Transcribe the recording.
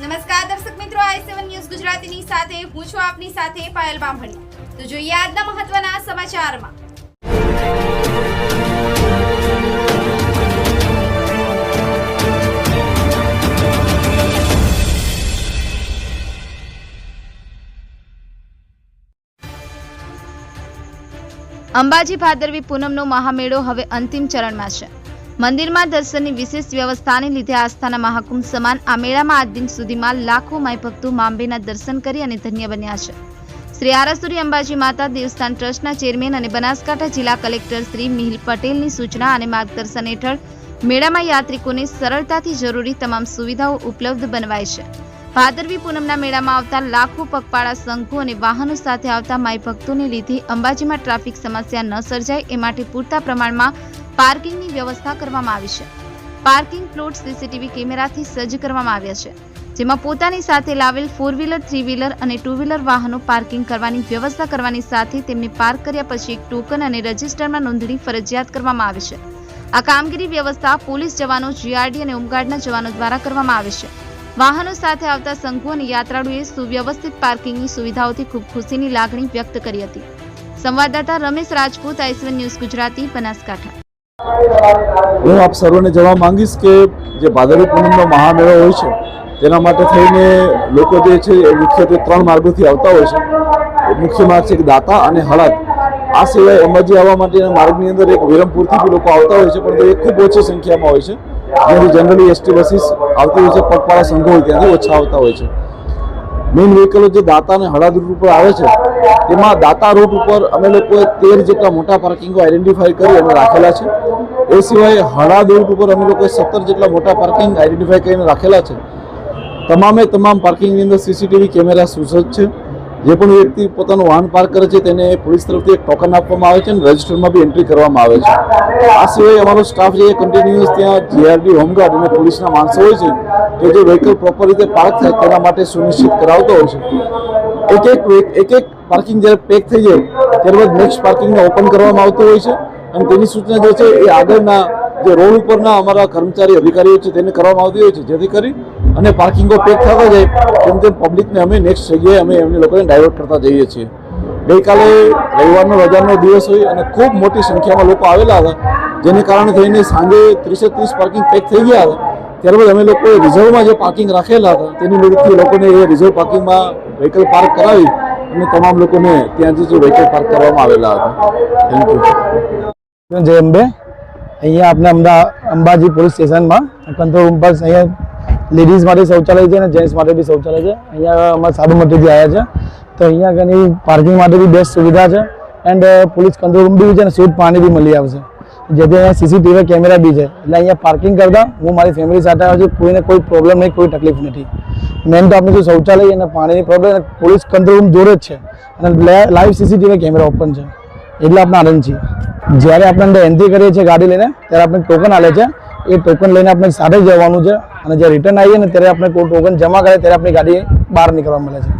નમસ્કાર દર્શક મિત્રો, આઈ સેવન ન્યૂઝ ગુજરાતીની સાથે, હું છું આપની સાથે પાયલ બામણી. તો જોઈએ આજના મહત્વના સમાચારમાં. અંબાજી ભાદરવી પૂનમનો મહામેળો હવે અંતિમ ચરણમાં છે. મંદિરમાં દર્શનની વિશેષ વ્યવસ્થાને લીધે આસ્થાના મહાકુંભ સમાન આ મેળામાં આજ દિન સુધીમાં લાખો માય ભક્તો માંબેના દર્શન કરી અને ધન્ય બન્યા છે. શ્રી આરાસુરી અંબાજી માતા દેવસ્થાન ટ્રસ્ટના ચેરમેન અને બનાસકાંઠા જિલ્લા કલેક્ટર શ્રી મિહિલ પટેલની સૂચના અને માર્ગદર્શન હેઠળ મેળામાં યાત્રિકોને સરળતાથી જરૂરી તમામ સુવિધાઓ ઉપલબ્ધ બનવાય છે. ભાદરવી પૂનમના મેળામાં આવતા લાખો પગપાળા સંઘો અને વાહનો સાથે આવતા માય ભક્તોને લીધે અંબાજીમાં ટ્રાફિક સમસ્યા ન સર્જાય એ માટે પૂરતા પ્રમાણમાં પાર્કિંગની વ્યવસ્થા કરવામાં આવી છે. પાર્કિંગ પ્લોટ સીસીટીવી કેમેરાથી સજ્જ કરવામાં આવ્યા છે, જેમાં પોતાની સાથે લાવેલ ફોર વ્હીલર થ્રી વ્હીલર અને ટુ વ્હીલર વાહનો પાર્કિંગ કરવાની વ્યવસ્થા કરવાની સાથે તેમને પાર્ક કર્યા પછી એક ટોકન અને રજિસ્ટરમાં નોંધણી ફરજિયાત કરવામાં આવે છે. આ કામગીરી વ્યવસ્થા પોલીસ જવાનો, જીઆરડી અને હોમગાર્ડના જવાનો દ્વારા કરવામાં આવે છે. વાહનો સાથે આવતા સંઘો અને યાત્રાળુએ સુવ્યવસ્થિત પાર્કિંગની સુવિધાઓથી ખૂબ ખુશીની લાગણી વ્યક્ત કરી હતી. સંવાદદાતા રમેશ રાજપૂત આઈસવન ન્યૂઝ ગુજરાતી, બનાસકાંઠા. હું આપ સર્વને જણાવવા માંગીશ કે જે ભાદરવી પૂનમનો મહામેળો હોય છે, તેના માટે થઈને લોકો જે છે એ મુખ્યત્વે ત્રણ માર્ગોથી આવતા હોય છે. મુખ્ય માર્ગ છે દાતા અને હળદ. આ સિવાય અંબાજી આવવા માટેના માર્ગની અંદર એક વિરમપુરથી બી લોકો આવતા હોય છે, પરંતુ એ ખૂબ ઓછી સંખ્યામાં હોય છે. જેથી જનરલી એસટી બસીસ આવતી હોય છે, પગપાળા સંઘો હોય ત્યાંથી ઓછા આવતા હોય છે. મેઇન વ્હીકલો જે દાતા અને હળદ રૂટ ઉપર આવે છે તેમાં દાતા રૂટ ઉપર અમે લોકોએ તેર જેટલા મોટા પાર્કિંગો આઈડેન્ટિફાઈ કરી અને રાખેલા છે. એ સિવાય હળાદ રૂટ ઉપર અમે લોકોએ સત્તર જેટલા મોટા પાર્કિંગ આઈડેન્ટિફાઈ કરીને રાખેલા છે. તમામે તમામ પાર્કિંગની અંદર સીસીટીવી કેમેરા સુસજ્જ છે. જે પણ વ્યક્તિ પોતાનું વાહન પાર્ક કરે છે તેને પોલીસ તરફથી એક ટોકન આપવામાં આવે છે અને રજિસ્ટરમાં બી એન્ટ્રી કરવામાં આવે છે. આ સિવાય અમારો સ્ટાફ જે કન્ટિન્યુઅસ ત્યાં જીઆરડી હોમગાર્ડ અને પોલીસના માણસો હોય છે કે જે વ્હીકલ પ્રોપર રીતે પાર્ક થાય તેના માટે સુનિશ્ચિત કરાવતો હોય છે. એક એક એક એક પાર્કિંગ જ્યારે પેક થઈ જાય, ત્યારબાદ નેક્સ્ટ પાર્કિંગને ઓપન કરવામાં આવતું હોય છે. અને તેની સૂચના જે છે, એ આગળના જે રોડ ઉપરના અમારા કર્મચારી અધિકારીઓ છે, તેને કરવામાં આવતી હોય છે. જેથી કરી અને પાર્કિંગો પેક થતા જાય, તેમ તેમ પબ્લિકને અમે નેક્સ્ટ જગ્યાએ અમે એમને લોકોને ડાયવર્ટ કરતા જઈએ છીએ. ગઈકાલે રવિવારનો રજાનો દિવસ હોય અને ખૂબ મોટી સંખ્યામાં લોકો આવેલા હતા, જેને કારણે થઈને સાંજે ત્રીસે ત્રીસ પાર્કિંગ પેક થઈ ગયા હતા. ત્યારબાદ અમે લોકોએ રિઝર્વમાં જે પાર્કિંગ રાખેલા હતા, તેની મદદથી લોકોને એ રિઝર્વ પાર્કિંગમાં વ્હીકલ પાર્ક કરાવી અને તમામ લોકોને ત્યાંથી જે વ્હીકલ પાર્ક કરવામાં આવેલા હતા. થેન્ક યુ જય અંબે? અહીંયા આપણે અમદા અંબાજી પોલીસ સ્ટેશનમાં કંટ્રોલ રૂમ પર અહીંયા લેડીઝ માટે શૌચાલય છે અને જેન્ટ્સ માટે બી શૌચાલય છે. અહીંયા અમારા સાબરમતીથી આવ્યા છે. તો અહીંયા ઘણી પાર્કિંગ માટે બી બેસ્ટ સુવિધા છે એન્ડ પોલીસ કંટ્રોલ રૂમ બી છે અને શુદ્ધ પાણી બી મળી આવશે. જેથી અહીંયા સીસીટીવી કેમેરા બી છે. એટલે અહીંયા પાર્કિંગ કરતા હું, મારી ફેમિલી સાથે આવ્યો છું. કોઈને કોઈ પ્રોબ્લેમ નહીં, કોઈ તકલીફ નથી. મેન તો આપણે જો શૌચાલય અને પાણીની પ્રોબ્લેમ પોલીસ કંટ્રોલ રૂમ જોડે જ છે. અને લાઈવ સીસીટીવી કેમેરા ઓપન છે. એટલે આપણે આનંદ છીએ જ્યારે આપણે અંદર એન્ટ્રી કરીએ છીએ ગાડી લઈને, ત્યારે આપણે ટોકન આલે છે. એ ટોકન લઈને આપણે સાથે જવાનું છે. અને જ્યારે રિટર્ન આવીએ ને ત્યારે આપણે કોઈ ટોકન જમા કરે ત્યારે આપણી ગાડી બહાર નીકળવા મળે છે.